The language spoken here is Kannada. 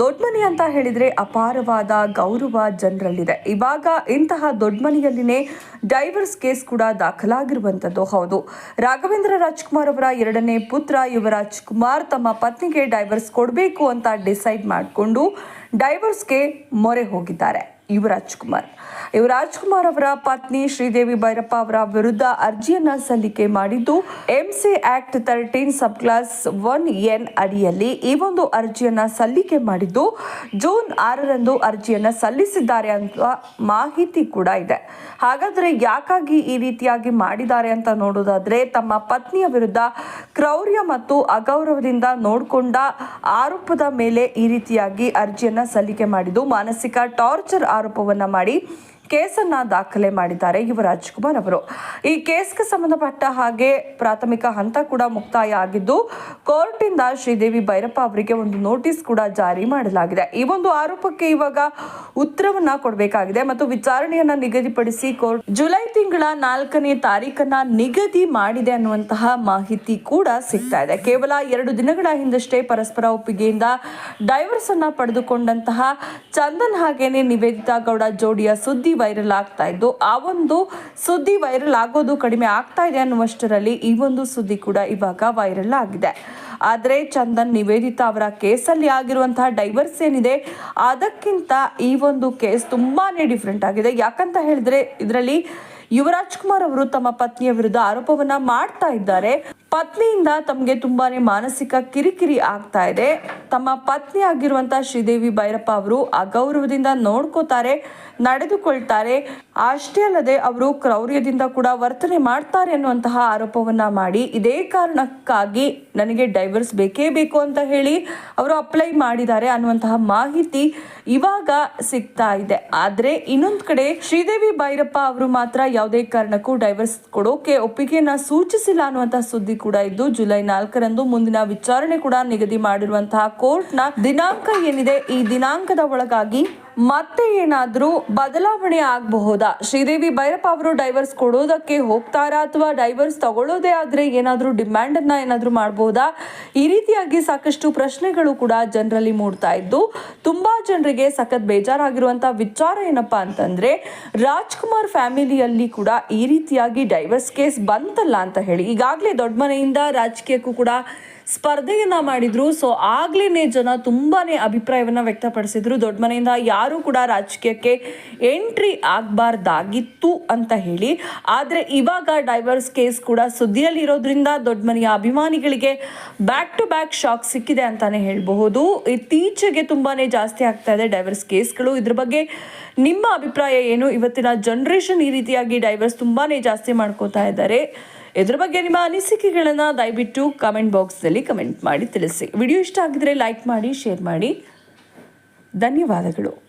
ದೊಡ್ಡ ಮನೆ ಅಂತ ಹೇಳಿದ್ರೆ ಅಪಾರವಾದ ಗೌರವ ಜನರಲ್ಲಿದೆ. ಇವಾಗ ಇಂತಹ ದೊಡ್ಮನಿಯಲ್ಲಿನೇ ಡೈವರ್ಸ್ ಕೇಸ್ ಕೂಡ ದಾಖಲಾಗಿರುವಂತದ್ದು ಹೌದು. ರಾಘವೇಂದ್ರ ರಾಜ್ಕುಮಾರ್ ಅವರ ಎರಡನೇ ಪುತ್ರ ಯುವರಾಜ್ ಕುಮಾರ್ ತಮ್ಮ ಪತ್ನಿಗೆ ಡೈವರ್ಸ್ ಕೊಡಬೇಕು ಅಂತ ಡಿಸೈಡ್ ಮಾಡಿಕೊಂಡು ಡೈವರ್ಸ್ಗೆ ಮೊರೆ ಹೋಗಿದ್ದಾರೆ. ಯುವರಾಜ್ ಕುಮಾರ್. ಯುವರಾಜ್ ಕುಮಾರ್ ಅವರ ಪತ್ನಿ ಶ್ರೀದೇವಿ ಭೈರಪ್ಪ ಅವರ ವಿರುದ್ಧ ಅರ್ಜಿಯನ್ನ ಸಲ್ಲಿಕೆ ಮಾಡಿದ್ದು MC act thirteen sub clause one N ಅಡಿಯಲ್ಲಿ ಈ ಒಂದು ಅರ್ಜಿಯನ್ನ ಸಲ್ಲಿಕೆ ಮಾಡಿದ್ದು, ಜೂನ್ ಆರರಂದು ಅರ್ಜಿಯನ್ನ ಸಲ್ಲಿಸಿದ್ದಾರೆ ಅಂತ ಮಾಹಿತಿ ಕೂಡ ಇದೆ. ಹಾಗಾದ್ರೆ ಯಾಕಾಗಿ ಈ ರೀತಿಯಾಗಿ ಮಾಡಿದ್ದಾರೆ ಅಂತ ನೋಡೋದಾದ್ರೆ, ತಮ್ಮ ಪತ್ನಿಯ ವಿರುದ್ಧ ಕ್ರೌರ್ಯ ಮತ್ತು ಅಗೌರವದಿಂದ ನೋಡಿಕೊಂಡ ಆರೋಪದ ಮೇಲೆ ಈ ರೀತಿಯಾಗಿ ಅರ್ಜಿಯನ್ನ ಸಲ್ಲಿಕೆ ಮಾಡಿದ್ದು, ಮಾನಸಿಕ ಟಾರ್ಚರ್ ಆರೋಪವನ್ನ ಮಾಡಿ ಕೇಸನ್ನ ದಾಖಲೆ ಮಾಡಿದ್ದಾರೆ ಯುವರಾಜ್ ಕುಮಾರ್ ಅವರು. ಈ ಕೇಸ್ಗೆ ಸಂಬಂಧಪಟ್ಟ ಹಾಗೆ ಪ್ರಾಥಮಿಕ ಹಂತ ಕೂಡ ಮುಕ್ತಾಯ ಆಗಿದ್ದು, ಕೋರ್ಟಿಂದ ಶ್ರೀದೇವಿ ಭೈರಪ್ಪ ಅವರಿಗೆ ಒಂದು ನೋಟಿಸ್ ಕೂಡ ಜಾರಿ ಮಾಡಲಾಗಿದೆ. ಈ ಒಂದು ಆರೋಪಕ್ಕೆ ಇವಾಗ ಉತ್ತರವನ್ನ ಕೊಡಬೇಕಾಗಿದೆ ಮತ್ತು ವಿಚಾರಣೆಯನ್ನ ನಿಗದಿಪಡಿಸಿ ಕೋರ್ಟ್ ಜುಲೈ ತಿಂಗಳ ನಾಲ್ಕನೇ ತಾರೀಕನ್ನ ನಿಗದಿ ಮಾಡಿದೆ ಅನ್ನುವಂತಹ ಮಾಹಿತಿ ಕೂಡ ಸಿಗ್ತಾ ಇದೆ. ಕೇವಲ ಎರಡು ದಿನಗಳ ಹಿಂದಷ್ಟೇ ಪರಸ್ಪರ ಒಪ್ಪಿಗೆಯಿಂದ ಡೈವರ್ಸ್ ಅನ್ನ ಪಡೆದುಕೊಂಡಂತಹ ಚಂದನ್ ಹಾಗೇನೆ ನಿವೇದಿತಾ ಗೌಡ ಜೋಡಿಯ ಸುದ್ದಿ ವೈರಲ್ ಆಗ್ತಾ ಇದ್ದು, ಆ ಒಂದು ಸುದ್ದಿ ವೈರಲ್ ಆಗೋದು ಕಡಿಮೆ ಆಗ್ತಾ ಇದೆ ಅನ್ನುವಷ್ಟರಲ್ಲಿ ಈ ಒಂದು ಸುದ್ದಿ ಕೂಡ ಇವಾಗ ವೈರಲ್ ಆಗಿದೆ ಆದರೆ ಚಂದನ್ ನಿವೇದಿತಾ ಅವರ ಕೇಸಲ್ಲಿ ಆಗಿರುವಂತಹ ಡೈವರ್ಸ್ ಏನಿದೆ, ಅದಕ್ಕಿಂತ ಈ ಒಂದು ಕೇಸ್ ತುಂಬಾನೇ ಡಿಫ್ರೆಂಟ್ ಆಗಿದೆ. ಯಾಕಂತ ಹೇಳಿದ್ರೆ, ಇದರಲ್ಲಿ ಯುವರಾಜ್ ಕುಮಾರ್ ಅವರು ತಮ್ಮ ಪತ್ನಿಯ ವಿರುದ್ಧ ಆರೋಪವನ್ನ ಮಾಡ್ತಾ ಇದ್ದಾರೆ. ಪತ್ನಿಯಿಂದ ತಮಗೆ ತುಂಬಾನೇ ಮಾನಸಿಕ ಕಿರಿಕಿರಿ ಆಗ್ತಾ ಇದೆ. ತಮ್ಮ ಪತ್ನಿ ಆಗಿರುವಂತಹ ಶ್ರೀದೇವಿ ಭೈರಪ್ಪ ಅವರು ಅಗೌರವದಿಂದ ನೋಡ್ಕೋತಾರೆ, ನಡೆದುಕೊಳ್ತಾರೆ. ಅಷ್ಟೇ ಅಲ್ಲದೆ ಅವರು ಕ್ರೌರ್ಯದಿಂದ ಕೂಡ ವರ್ತನೆ ಮಾಡ್ತಾರೆ ಅನ್ನುವಂತಹ ಆರೋಪವನ್ನ ಮಾಡಿ, ಇದೇ ಕಾರಣಕ್ಕಾಗಿ ನನಗೆ ಡೈವರ್ಸ್ ಬೇಕೇ ಬೇಕು ಅಂತ ಹೇಳಿ ಅವರು ಅಪ್ಲೈ ಮಾಡಿದ್ದಾರೆ ಅನ್ನುವಂತಹ ಮಾಹಿತಿ ಇವಾಗ ಸಿಗ್ತಾ ಇದೆ. ಆದ್ರೆ ಇನ್ನೊಂದ್ ಕಡೆ ಶ್ರೀದೇವಿ ಭೈರಪ್ಪ ಅವರು ಮಾತ್ರ ಯಾವುದೇ ಕಾರಣಕ್ಕೂ ಡೈವರ್ಸ್ ಕೊಡೋಕೆ ಒಪ್ಪಿಗೆಯನ್ನ ಸೂಚಿಸಿಲ್ಲ ಅನ್ನುವಂತಹ ಸುದ್ದಿ ಕೂಡ ಇದ್ದು ಜುಲೈ ನಾಲ್ಕರಂದು ಮುಂದಿನ ವಿಚಾರಣೆ ಕೂಡ ನಿಗದಿ ಮಾಡಿರುವಂತಹ ಕೋರ್ಟ್ನ ದಿನಾಂಕ ಏನಿದೆ ಈ ದಿನಾಂಕದ ಒಳಗಾಗಿ ಮತ್ತೆ ಏನಾದರೂ ಬದಲಾವಣೆ ಆಗಬಹುದಾ? ಶ್ರೀದೇವಿ ಭೈರಪ್ಪ ಅವರು ಡೈವರ್ಸ್ ಕೊಡೋದಕ್ಕೆ ಹೋಗ್ತಾರಾ ಅಥವಾ ಡೈವರ್ಸ್ ತಗೊಳ್ಳೋದೇ ಆದರೆ ಏನಾದರೂ ಡಿಮ್ಯಾಂಡ್ ಏನಾದರೂ ಮಾಡಬಹುದಾ? ಈ ರೀತಿಯಾಗಿ ಸಾಕಷ್ಟು ಪ್ರಶ್ನೆಗಳು ಕೂಡ ಜನರಲ್ಲಿ ಮೂಡ್ತಾ ಇದ್ದು, ತುಂಬಾ ಜನರಿಗೆ ಸಖತ್ ಬೇಜಾರಾಗಿರುವಂಥ ವಿಚಾರ ಏನಪ್ಪ ಅಂತಂದ್ರೆ, ರಾಜ್ಕುಮಾರ್ ಫ್ಯಾಮಿಲಿಯಲ್ಲಿ ಕೂಡ ಈ ರೀತಿಯಾಗಿ ಡೈವರ್ಸ್ ಕೇಸ್ ಬಂತಲ್ಲ ಅಂತ ಹೇಳಿ, ಈಗಾಗಲೇ ದೊಡ್ಡ ಮನೆಯಿಂದ ರಾಜಕೀಯಕ್ಕೂ ಕೂಡ ಸ್ಪರ್ಧೆಯನ್ನ ಮಾಡಿದ್ರು. ಸೊ ಆಗ್ಲೇನೆ ಜನ ತುಂಬಾನೇ ಅಭಿಪ್ರಾಯವನ್ನ ವ್ಯಕ್ತಪಡಿಸಿದ್ರು. ದೊಡ್ಡ ಮನೆಯಿಂದ ಯಾರು ಕೂಡ ರಾಜಕೀಯಕ್ಕೆ ಎಂಟ್ರಿ ಆಗಬಾರ್ದಾಗಿತ್ತು ಅಂತ ಹೇಳಿ. ಆದ್ರೆ ಇವಾಗ ಡೈವರ್ಸ್ ಕೇಸ್ ಕೂಡ ಸುದ್ದಿಯಲ್ಲಿ ಇರೋದ್ರಿಂದ ದೊಡ್ಡ ಮನೆಯ ಅಭಿಮಾನಿಗಳಿಗೆ ಬ್ಯಾಕ್ ಟು ಬ್ಯಾಕ್ ಶಾಕ್ ಸಿಕ್ಕಿದೆ ಅಂತಾನೆ ಹೇಳಬಹುದು. ಇತ್ತೀಚೆಗೆ ತುಂಬಾನೇ ಜಾಸ್ತಿ ಆಗ್ತಾ ಇದೆ ಡೈವರ್ಸ್ ಕೇಸ್ಗಳು. ಇದ್ರ ಬಗ್ಗೆ ನಿಮ್ಮ ಅಭಿಪ್ರಾಯ ಏನು? ಇವತ್ತಿನ ಜನರೇಷನ್ ಈ ರೀತಿಯಾಗಿ ಡೈವರ್ಸ್ ತುಂಬಾನೇ ಜಾಸ್ತಿ ಮಾಡ್ಕೋತಾ ಇದ್ದಾರೆ. ಇದ್ರ ಬಗ್ಗೆ ನಿಮ್ಮ ಅನಿಸಿಕೆಗಳನ್ನು ದಯವಿಟ್ಟು ಕಮೆಂಟ್ ಬಾಕ್ಸ್ನಲ್ಲಿ ಕಮೆಂಟ್ ಮಾಡಿ ತಿಳಿಸಿ. ವಿಡಿಯೋ ಇಷ್ಟ ಆಗಿದ್ರೆ ಲೈಕ್ ಮಾಡಿ ಶೇರ್ ಮಾಡಿ. ಧನ್ಯವಾದಗಳು.